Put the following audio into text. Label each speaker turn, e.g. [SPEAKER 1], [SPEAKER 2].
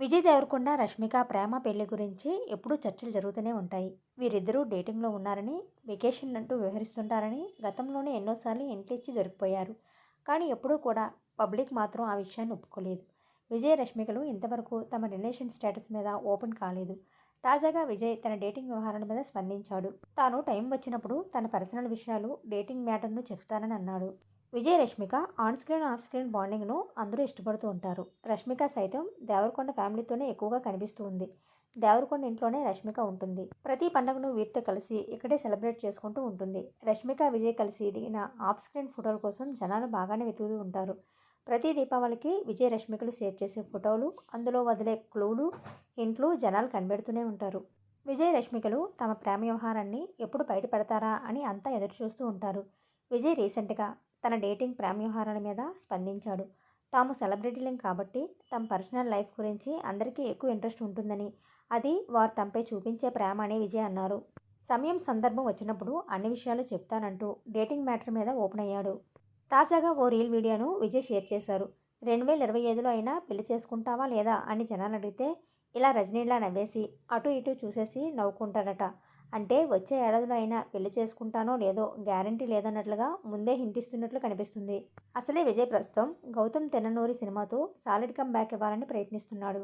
[SPEAKER 1] విజయ్ దేవరకొండ రష్మిక ప్రేమ పెళ్ళి గురించి ఎప్పుడూ చర్చలు జరుగుతూనే ఉంటాయి. వీరిద్దరూ డేటింగ్లో ఉన్నారని వెకేషన్ అంటూ వ్యవహరిస్తుంటారని గతంలోనే ఎన్నోసార్లు ఇంటిచ్చి దొరికిపోయారు. కానీ ఎప్పుడూ కూడా పబ్లిక్ మాత్రం ఆ విషయాన్ని ఒప్పుకోలేదు. విజయ్ రష్మికలు ఇంతవరకు తమ రిలేషన్ స్టేటస్ మీద ఓపెన్ కాలేదు. తాజాగా విజయ్ తన డేటింగ్ వ్యవహారాల మీద స్పందించాడు. తాను టైం వచ్చినప్పుడు తన పర్సనల్ విషయాలు డేటింగ్ మ్యాటర్ను చెప్తానని అన్నాడు. Vijay Rashmika on screen off screen బాండింగ్ను అందరూ ఇష్టపడుతూ ఉంటారు. రష్మిక సైతం దేవరకొండ ఫ్యామిలీతోనే ఎక్కువగా కనిపిస్తూ ఉంది. దేవరకొండ ఇంట్లోనే రష్మిక ఉంటుంది. ప్రతి పండుగను వీరితో కలిసి ఇక్కడే సెలబ్రేట్ చేసుకుంటూ ఉంటుంది. రష్మిక విజయ్ కలిసి దిగిన ఆఫ్ స్క్రీన్ ఫోటోల కోసం జనాలు బాగానే వెతుకుతూ ఉంటారు. ప్రతి దీపావళికి విజయ్ రష్మికలు షేర్ చేసే ఫోటోలు అందులో వదిలే క్లూలు ఇంట్లో జనాలు కనిపెడుతూనే ఉంటారు. విజయ్ రష్మికలు తమ ప్రేమ వ్యవహారాన్ని ఎప్పుడు బయటపెడతారా అని అంతా ఎదురు చూస్తూ ఉంటారు. విజయ్ రీసెంట్గా తన డేటింగ్ ప్రేమ మీద స్పందించాడు. తాము సెలబ్రిటీలం కాబట్టి తమ పర్సనల్ లైఫ్ గురించి అందరికీ ఎక్కువ ఇంట్రెస్ట్ ఉంటుందని అది వారు తమపై చూపించే ప్రేమ అని విజయ్ అన్నారు. సమయం సందర్భం వచ్చినప్పుడు అన్ని విషయాలు చెప్తానంటూ డేటింగ్ మ్యాటర్ మీద ఓపెన్ అయ్యాడు. తాజాగా ఓ రీల్ వీడియోను విజయ్ షేర్ చేశారు. రెండు వేల ఇరవై ఐదులో అయినా పెళ్ళి చేసుకుంటావా లేదా అని జనాలు అడిగితే ఇలా రజనీలా నవ్వేసి అటు ఇటు చూసేసి నవ్వుకుంటాడట అంటే వచ్చే ఏడాదిలో అయినా పెళ్ళి చేసుకుంటానో లేదో గ్యారంటీ లేదన్నట్లుగా ముందే హింటిస్తున్నట్లు కనిపిస్తుంది. అసలే విజయ్ ప్రస్తుతం గౌతమ్ తెన్ననూరి సినిమాతో సాలిడ్ కమ్ బ్యాక్ ఇవ్వాలని ప్రయత్నిస్తున్నాడు.